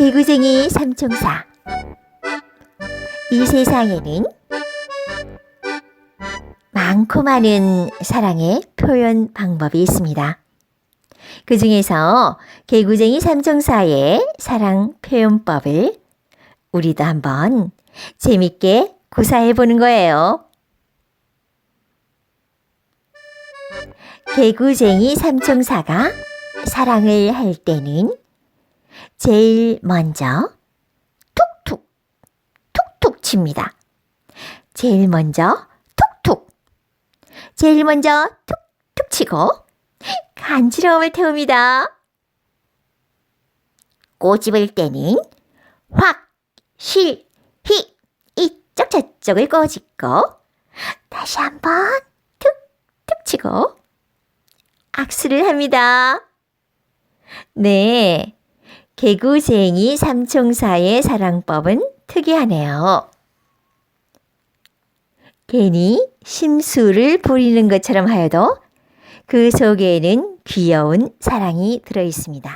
개구쟁이 삼총사 이 세상에는 많고 많은 사랑의 표현 방법이 있습니다. 그 중에서 개구쟁이 삼총사의 사랑 표현법을 우리도 한번 재밌게 구사해 보는 거예요. 개구쟁이 삼총사가 사랑을 할 때는 제일 먼저 툭툭 툭툭 칩니다. 제일 먼저 툭툭 제일 먼저 툭툭 치고 간지러움을 태웁니다. 꼬집을 때는 확, 실, 히 이쪽 저쪽을 꼬집고 다시 한번 툭 툭 치고 악수를 합니다. 네. 개구쟁이 삼총사의 사랑법은 특이하네요. 괜히 심수를 부리는 것처럼 하여도 그 속에는 귀여운 사랑이 들어 있습니다.